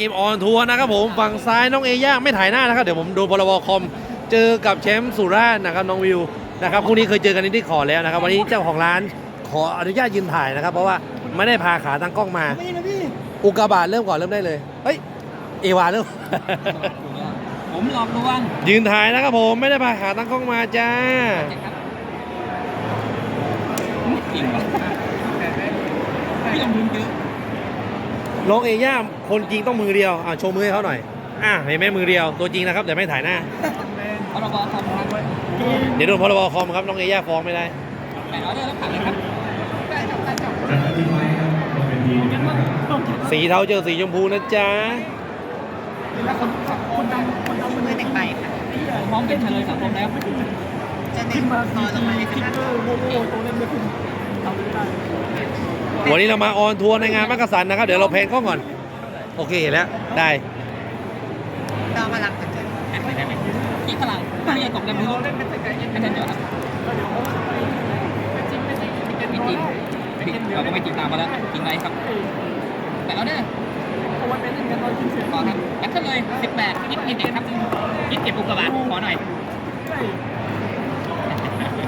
เกมออนทัวร์นะครับผมฝั่งซ้ายน้องเอย่าไม่ถ่ายหน้านะครับเดี๋ยวผมดูพรบคอมเจอกับแชมป์สุราษฎร์นะครับน้องวิวนะครับคู่นี้เคยเจอกันในที่ขอแล้วนะครับ วันนี้เจ้าของร้านขออนุญาตยืนถ่ายนะครับ เพราะว่าไม่ได้พาขาตั้งกล้องมาไม่นะพี่อุกกาบาตเริ่มก่อนเริ่มได้เลยเฮ้ยเอวาเริ่มผมหลอกลวงยืนถ่ายนะครับผมไม่ได้พาขาตั้งกล้องมาจ้าจริงวะพี่ลงทุนเยอะ น้องเอย่าคนจริงต้องมือเดียวอะโชว์มือให้เขาหน่อยอะเห็นไหมมือเดียวตัวจริงนะครับแต่ไม่ถ่ายหน้า พรบคอมครับเดี๋ยวโดนพรบคอมครับน้องเอย่าฟ้องไม่ได้ แปดออเดอร์แล้วผ่านเลยครับสีเทาเจอสีชมพูนะจ๊ะมือหนึ่งใบค่ะมองเป็นเฉลยสังคมแล้วจะหนึ่งนอนลงมาเลยค่ะวัน นี้เรามาออนทัวร์ในงานมักกะสันนะครับ เดี๋ยวเราเพลงกล้องก่อน โอเคเห็นแล้ว ได้ดอมาลังกันจนไม่ได้ไหมที่พลังไม่อยากตกดำมืออาจารย์เจอครับไม่จริงไม่จริงเราก็ไม่จริงตามมาแล้วจริงไรครับแปดออเดอร์พอครับแบตเตอร์เลยสิบแปดยิบยิบเด็กครับยิบเก็บอุกกาบาตขอหน่อย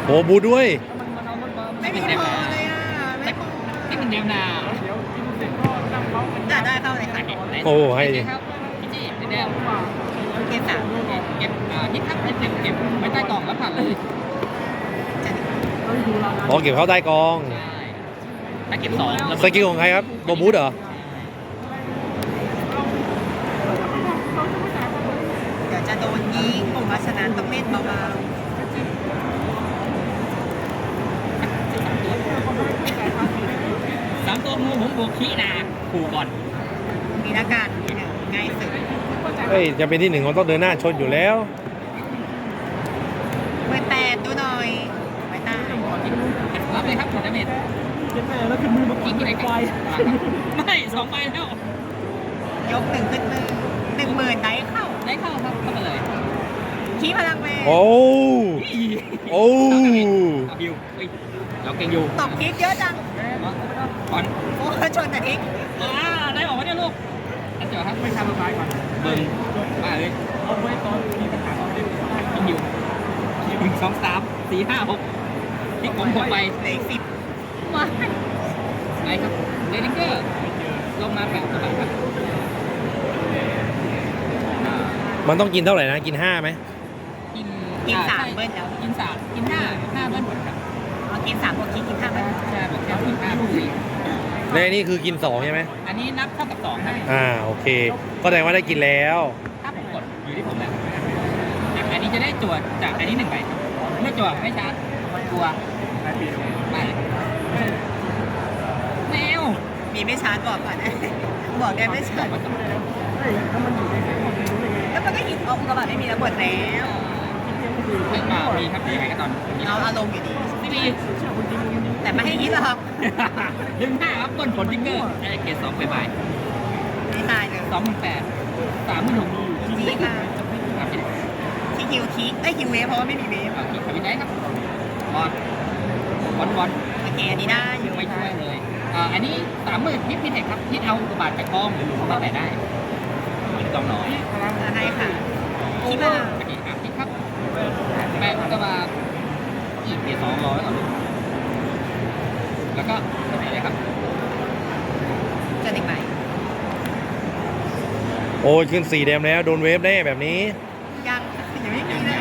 โอ้บูด้วย ไม่มีพอเลยอะ ไม่พอนี่มันเดียวนาอะได้เข้าเลยค่ะโอ้ให้ครับพี่จี้เป็นแนวเกมสามเก็บอ่าที่ทักเก็บเก็บไว้ใต้กล่องแล้วผ่านเลยจะหนึ่งพอเก็บเข้าใต้กอง ใช่ถ้าเก็บสองแล้วสกิลของใครครับโบบูธเหรอ เดี๋ยวจะโดนยิงเพราะฉะนั้นต้องเล่นเบาสามตัวงูผมบวกขี้นาขู่ก่อนๆมีหน้าการหนึ่งง่ายสุดเฮ้ย จะเป็นที่หนึ่งมันต้องเดินหน้าชนอยู่แล้วเมื่อแปดดูหน่อยไว้ใต้รับเลยครับถอดดาเมจแล้วขึ้นมือมายิงที่ไหนกันไม่สองใบแล้ว ยกหนึ่งขึ้นมือหนึ่งหมื่นได้เข้า ได้เข้าครับเข้ามาเลยขี้พลังแมนโอ้โอ้บิวเราเก่งอยู่ตบคลิกเยอะจัง ก่อนโอ้ชนแต่ทิกอ่าได้ออกมาเนี่ยลูกนั่นเดี๋ยวครับไม่ทำระบายก่อนเบิ้งมาเลยเอาไว้ตอนมีปัญหาตอนเด็กยิงอยู่หนึ่งสองสามสี่ห้าหกที่ผมหกไปเหลืออีกสิบมาไหนครับเรนิงเกอร์ลงมาแปดสบายครับมันต้องกินเท่าไหร่นะ กินห้าไหมกินกินสามใช่เบิ้ลแล้วกินสามกินห้าห้าเบิ้ลหมดครับเอา กินสามบวกคลิกกินห้าเบิ้ลใช่แบบแค่กินห้าบวกสี่ในนี่คือกินสองใช่ไหมอันนี้นับเท่ากับสองครับอ่าโอเค ก็แสดงว่าได้กินแล้ว ถ้าผมกดอยู่ที่ผมแหละอันนี้จะได้จวดจากอันนี้หนึ่งใบครับไม่จวดไม่ชาร์จกลัวไม่แมวมีไม่ชาร์จบอกก่อนนะบอกได้ไม่ชาร์จถ้ามันอยู่ในเส้นของคุณรู้เลยแล้วมันก็หินเอาอุกกาบาตไม่มีระเบิดแล้ว ไม่มามีครับมีใครก็ตอนเอาอารมณ์อยู่ดีไม่มีแต่ไม่ให้ฮิตหรอกดึงห้าครับต้นผลดิงเกอร์ไอ้เกรดสองไปไปไม่ตายเลยสองหมื่นแปดสามหมื่นหกจีค่ะครับพี่ที่ฮิวคิกเอ้ยฮิวเวฟเพราะว่าไม่มีเวฟเอาคิดทำยังไงครับบอลบอลบอลโอเคอันนี้ได้อยู่ไม่ช่วยเลยอ่าอันนี้สามหมื่นพิษพิเศษครับพิษเอาอุบาทจากกองหรือเข้ามาแต่ได้เหมือนกองน้อยให้ค่ะคิดว่าอันนี้อะพิษครับ แปดอุบาทอีกเกียร์สองร้อยก่อนลูกแล้วก็อะไรเลยครับจะหนึ่งใบโอ้ยขึ้นสีแดงแล้ว โดนเวฟแน่แบบนี้ ยังยังไม่มีเลย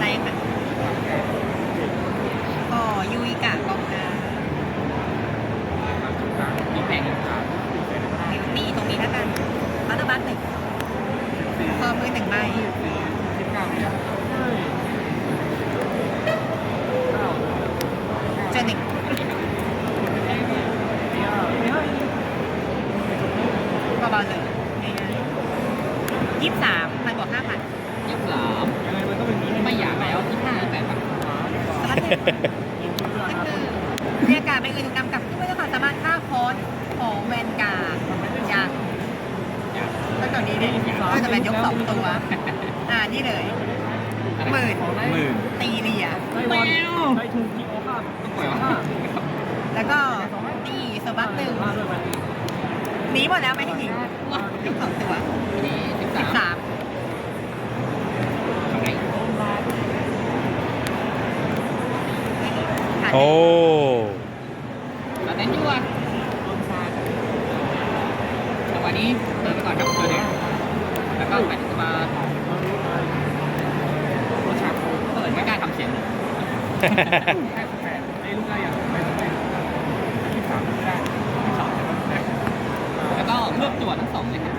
ได้ค่ะก็ยูอิกะกองนา มีแพงอยู่ ตีตรงนี้แล้วกันบัตเตอร์บัตหนึ่งพอ มือหนึ่งใบเจอหนึ่งเบาๆเลยง่ายๆยี่สิบสามพันบวกห้าพัน ยี่สิบสาม ยังไงมันก็เป็นนี้ ไม่อยากแล้วที่ห้าแปดครับ สลัดหนึ่งก็คือเรียกการเป็นเงินกำกับที่ไม่ได้ความสามารถค่าคอร์สของแวนการ์ดยังตั้ งแต่นี้เนี่ยก็จะเป็นยกสองตัว อ่านี่เลยหมื่นหมื่นตีเรียได้บอลได้ถูกที่โอคาต้องปล่อยห้าว่าแล้วก็ตีสบัตหนึ่งห้าด้วยไปหนีหมดแล้วไม่ให้หนียกสองตัวนี่สิบสิสาบมสามทำไงโอ้ สแตนยั่วจังหวะนี้เดินไปก่อนครับตัวหนึ่ง แล้วก็ไปจะมาโรชาเปิดไม่กล้าทำเสียงเลยแค่แปดไอ้ลูกได้ยังไม่ได้ที่สามไม่ได้ที่สองแต่ว่าแปดแล้วก็เลือกจั่วทั้งสองเลยครับ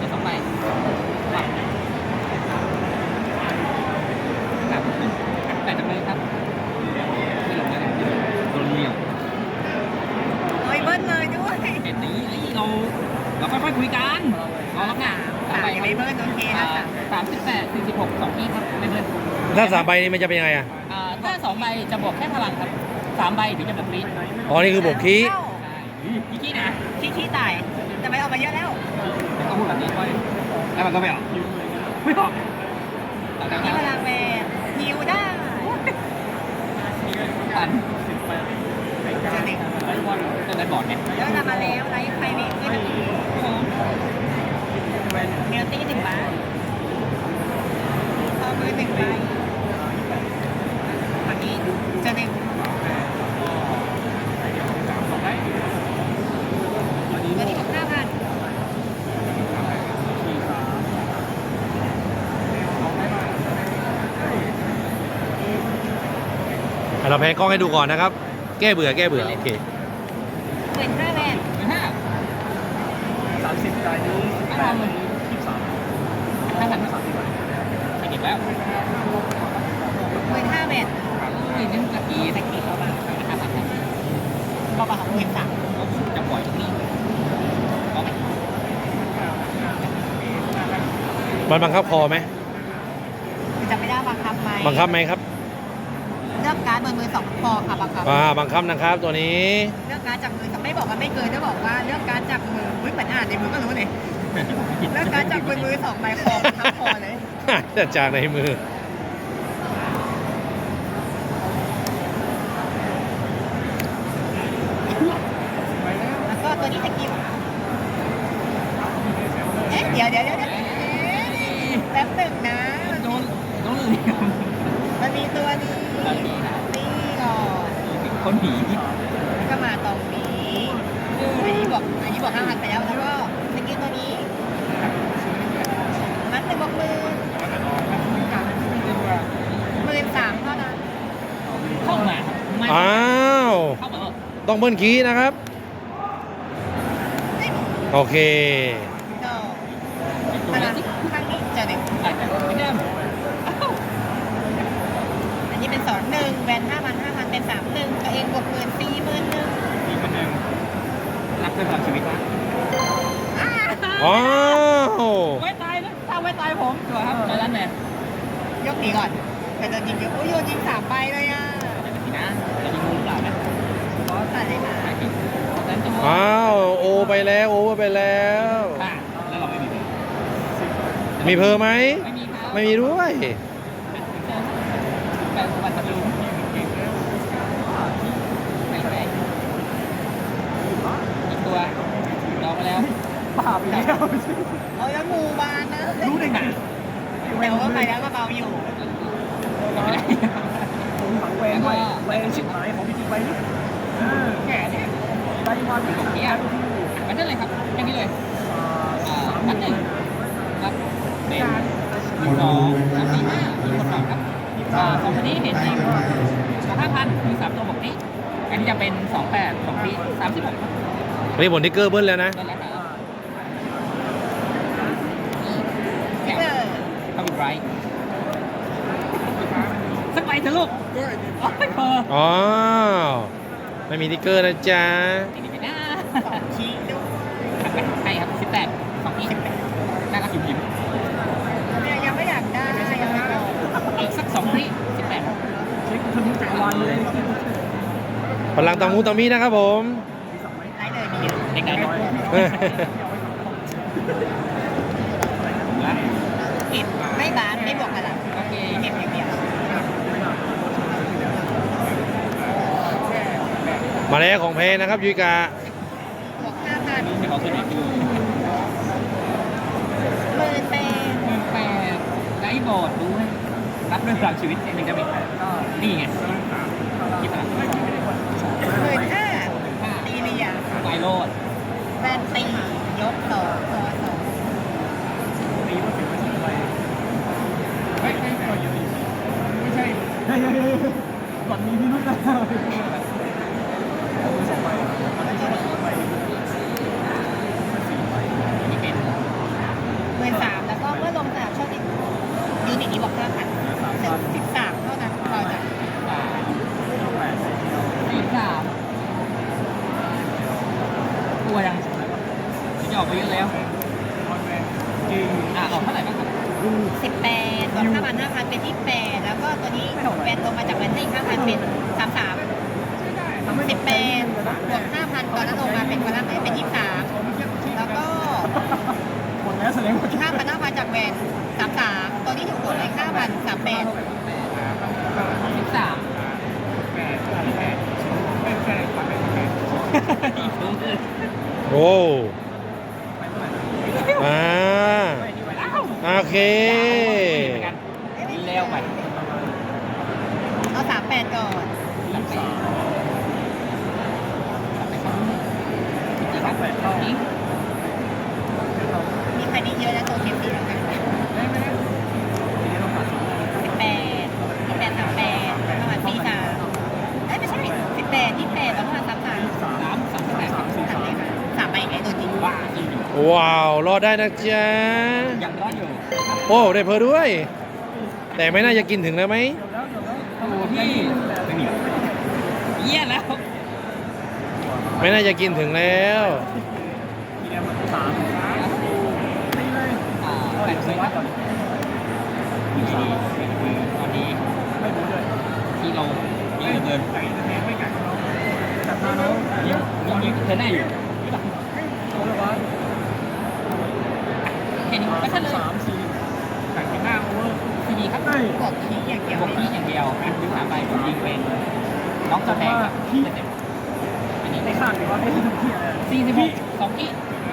จะสองใบปัดครับแต่จำเลยครับไม่ลงแล้วนะโดนเหลี่ยมเฮ้ยเบิ้ลเลยด้วยเห็นนี้เราเราค่อยๆคุยกันรอรับงาน สามอย่างนี้เบิ้ลโอเคนะสามสามสิบแปดสี่สิบหกสองที่ครับไม่เพิ่มถ้าสามใบนี้มันจะเป็นยังไงอะอ่าถ้าสองใบจะบวกแค่พลังครับสามใบถึงจะบวกลีดอ๋อนี่คือบวกคีใช่พี่กี้นะขี้ขี้ตายแต่ไม่ออกมาเยอะแล้วแล้วก็พูดแบบนี้ด้วยแล้วมันก็ไม่ออกไม่ออกต่างกันนี่นะพลังแมนฮิวได้อันสิบแปดไอ้เจกาอรเด็กไอ้บอลเจอในบอร์ดเนี่ยแล้วนำมาแล้วไลฟ์ไฟเวทขึ้น เมลตี้หนึ่งใบพอมือหนึ่งใบวันนี้เจอหนึ่งสองได้วันนี้วันนี้บวกห้าพันสี่สามสองได้ไหมเราแพ้กล้องให้ดูก่อนนะครับ แก้เบื่อแก้เบื่อโอเคหมื่นห้าแมนหนึ่งห้าสามสิบได้นี้แปดยี่สิบสาม ห้าพันสามสิบไม่เก็บแล้วหมื่นห้าแมนอุ้ยนึกตะกี้ตะกี้เขาบ้างห้าพันครับบอกว่าของหมื่นสามจะปล่อยตรงนี้เอาไหมมันบังคับคอไหมคือจะไม่ได้บังคับไหมบังคับไหมครับเลือกการ์ดบนมือสองคอค่ะบังคับอ่าบังคับนะครับตัวนี้ เลือกการ์ดจากมือแต่ไม่บอกว่าไม่เกินจะบอกว่าเลือกการ์ดจากมืออุ้ยเหมือนอ่านในมือก็รู้เลย เลือกการ์ดจากบนมือสองใบคอบังคับคอเลยจะจากในมือ แล้วก็ตัวนี้สกิลเอ๊ะเดี๋ยวเดี๋ยวเดี๋ยวเดี๋ยวแป๊บหนึ่งนะ โดนโดนเหลี่ยมมันมีตัวนี้นี่ก่อน คนผี ก็มาตรงนี้อันนี้บอกอันนี้บอกห้าพันไปแล้วแล้วก็สกิลตัวนี้มันหนึ่งบอกหมื่นหมื่นสามเท่านั้น เข้ามาไม่ อ้าว เข้ามา ต้องเบิ้ลคีย์นะครับ โอเคก็ตัวขนานั้ดนสิข้างนี้เจอหนึ่งแต่แต่ไม่ได้อันนี้เป็นสองหนึ่งแวนห้าพันห้าพันเป็นสามหนึ่งตัวเองบวกหมื่นสี่หมื่นหนึ่งอีกคนหนึ่งรักเพื่อนความชีวิตนะอ้าอ้าวไม่ตายนะถ้าไม่ตายผมตัวครับแล้วนั่นแหละยกหนีก่อนแต่โดนยิงเยอะโอ้ยโยนยิงสามใบเลยอะสินะจะยิงงูเปล่านะบอสตัด เลยนะไม่ผิดแต่ตัวอ้าวโอไปแล้วโอเวอร์ไปแล้วค่ะแล้วเราไม่มีมีเพอร์ไหมไม่มีครับไม่มีด้วยแต่วันตะลุงไม่ใช่อีกตัวลองมาแล้วป่าไปแล้วเอาแล้วงูบานนะรู้ได้ไงแต่ว่าไปแล้วก็เบาอยู่ ไม่ได้ผมฝังแหวนไว้แหวนชิบหายของพี่จีไปนี่เออ แก่เนี่ย ได้ วันของเนี้ยมันนั่นเลยครับอย่างนี้เลยอ่านัดหนึ่งครับเป็นยี่สองสามสี่ห้ามีคนสองครับอ่าสองคนนี้เห็นจริงสองห้าพันมีสามตัวบอกนี้อันนี้จะเป็นสองแปดสองปีสามสิบหกครับนี่ผลทิกเกอร์เบิ้ลแล้วนะนั่นแหละครับเอแก่อทำอีกไรสักใบเถอะลูกโอ้ยพออ๋อไม่มีทิกเกอร์นะจ๊ะ นี่ดีนะส พลังตังมูตังมีนะครับผมไล่เลยมีเยอะเด็กไหนเออเก็บไม่บานไม่บวกพลังโอเคเก็บอย่างเดียวมาแล้วของเพนะครับยุยกาบวกห้าพันเดี๋ยวอขึ้นอีกดูหมื่นแปดหนึ่งแปดไลท์บอร์ดด้วยรับด้วยพลังชีวิตหนึ่งดาเมจนี่ไงคิดพลังหมื่นห้าตีเรีย ไฟ โรดแวนตียกสองคอสองตีว่าถึงว่าถึงอะไรไม่ไม่ก่อนอยู่ไม่ใช่เฮ้ยเฮ้ยเฮ้ยหล่อนมีพิรุธนะส 78ตอน5,000 5,000เป็น28แล้วก็ตัวนี้8ลงมาจากแบนให้อีก5,000เป็น33 18บวก5,000ตอนแล้วลงมาเป็นกว่าละเป็น 23 แล้วก็หมดแล้วแสดงว่า5,000 5,000จากแบน33 ตัวนี้ถูกกดเลย5,000 38 โอ้อ่า เคเหมือนกันแล้วไปเอาสามแปดก่อนสามแปดสามแปดครับจริงครับจริงมีใครนี้เยอะนะตัวเทปสีแล้วกันได้ไหมทีนี้ต้องตัดสินสิบแปดยี่แปดสามแปดประมาณสี่สามเอ้ยไม่ใช่สิบแปดยี่แปดประมาณสามสามสามสามสามแปดครับสี่สามสามเลยสามไปไงตัวจริงว่าจริงอยู่ว้าว รอดได้นะจ๊ะยังรอดอยู่ โอ้ได้เพอด้วย แต่ไม่น่าจะกินถึงแล้วไหมโอ้พี่ไม่มีเยี่ยแล้วไม่น่าจะกินถึงแล้วทีนี้มันสามสามตีเลยอ่าเอาแปเด็ดกสิใส่บวัวัดดก่อนดีคือตอนนี้ไม่รู้เลยที่เราเยอะเกินไก่แทงไม่กัดเขาจับมาแล้วยังยังมีเธอหน้าอยู่โดนแล้ววะแค่นี้ก็ชัดเลย บไม่กดทีอย่างเดียวบวกที่อย่างเดียวอะดูหาไปผมยิงเป็นน้องจะแทงครับอันนี้ไม่คาดหรือว่าไม่ทำเพี้ยอะไรสี่สิบหกสองที่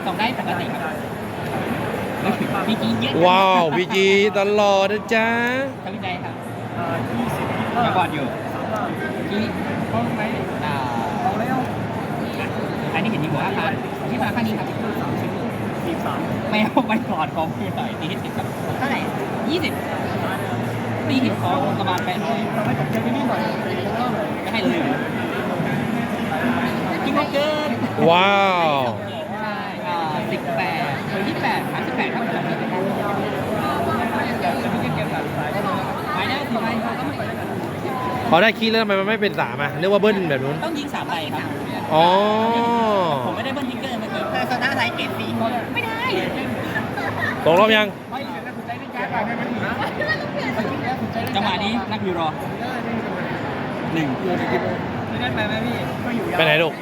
สองได้ปกติครับพี่กี้เยอะว้าวพีจีตลอดนะจ๊ะทวิตได้ครับอ่ายี่สิบยังบอดอยู่สามล้านที่ห้องไหนอ่าเอาแล้วอันนี้เห็นยิงหัวอาคารที่มาข้างนี้ครับสามสิบสี่สามแมวไปกอดของพี่หน่อยตีให้สิบครับเท่าไหร่ยี่สิบ ตีหิบของประมาณแปดร้อยทำให้ผมเจอที่นี่อยไม่ให้เลยเหรอกินโมเกินว้าวใช่อ่าสิบแปดหรือยี่สิบแปดสามสิบแปดครับผมหมายเลขสี่ใบครับพอได้คีย์แล้วทำไมมันไม่เป็นสามอะเรียกว่าเบิ้ลแบบนู้น ต้องยิงสามใบครับ อ๋อ ผมไม่ได้เบิ้ลทิกเกอร์เมื่อกี้เพอร์โซนาไลท์เกมฟรีไม่ได้ตกรอบยัง ไม่เลยนะคุณใจได้าจังหวะนี้นักยูโรหนึ่งไม่ได้ไปไหมพี่ก็อยู่ยาวไปไหนลูก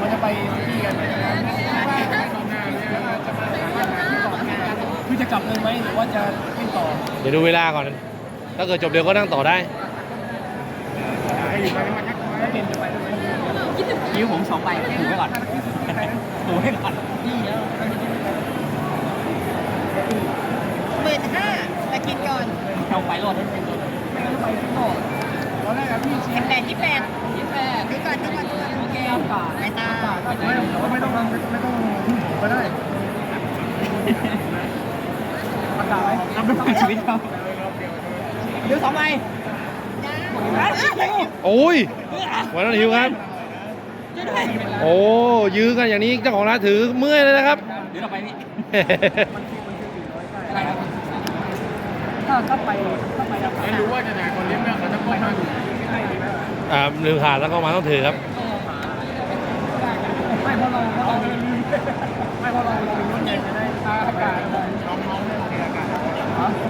มันจะไปที่กันคือจะกลับเลยไหมหรือว่าจะวิ่งต่อเดี๋ยวดูเวลาก่อน ถ้าเกิดจบเร็วก็นั่งต่อได้ให้อยู่ไปมันนักไม่เป็นจะไปด้วยยิ้วผมสองใบถูกไว้ก่อนถูกไว้ก่อนหมื่นห้าแต่ กินก่อนเอาไปรถไม่ต้องไปที่ต่อตอนแรกอะพี่เชียสิร์บแปดยี่แปดยี่สิบแปดซื้อก่อนซื้อก่อนซื้อก่อนโอเคไม่ตาไม่แต่ว่าไม่ต้องไม่ต้องก็ได้ประกาศไหมรับรู้ชีวิตเขาเดี๋ยวสองใบโอ้ยวันนั้นหิวครับช่วยด้วยโอ้ยื้อกันอย่างนี้เจ้าของร้านถือเมื่อยเลยนะครับเดี๋ยวเราไปพี่อะไรครับ ถ้าถ้าไปถ้าไปไม่รู้ว่าจะไหนคนเลี้ยงแม่เขาจะปล่อยมาดูไม่ดีไหมอ่าลืมขาดแล้วก็มาต้องถือครับ ไม่เพราะเราเพราะเราลืมไม่เพราะเราเราเป็นคนใหญ่จะได้อากาศน้องๆได้อากาศ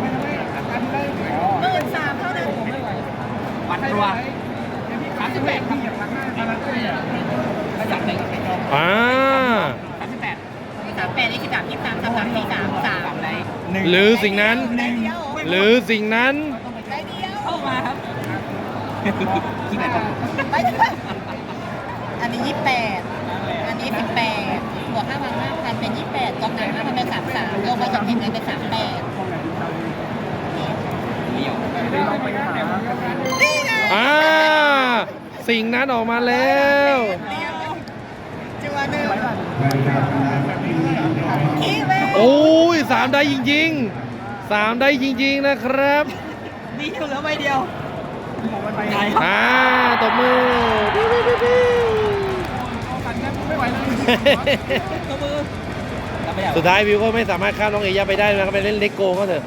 ไม่ไม่อากาศได้อ๋อหมื่นสามเท่านั้นวัดตัวสามสิบแปดที่อย่างนั้นนะนั้นเลยอะขยับเลยอ่าสามสิบแปดสามแปดยี่สิบสามยี่สิบสามสามสามสี่สามสามสามใบหรือสิ่งนั้นได้เดียว หรือสิ่งนั้นได้เดียวเข้ามาครับคิดอะไรบ้างไปเถอะอันนี้ยี่แปดอันนี้สิบแปดบวกเป็นยี่แปดกองน้ำมันเป็นสามสามลงมาจากพิมพ์เลยเป็นสามแปดเดี่ยวนี่ไงอ่าสิ่งนั้นออกมาแล้วจัวหนึ่งขี้เว้ยโอ้ยสามได้จริงๆ สามได้จริงๆนะครับดีอยู่เหลือใบเดียวไงอ่าตบมือปิ๊วปิ๊วปิ๊วปิ๊วกันแค่ไม่ไหวเลยตัวมือแล้วไม่ได้สุดท้ายวิวก็ไม่สามารถข้ามน้องเอย่าไปได้นะครับไปเล่นเล็กโกก็เถอะ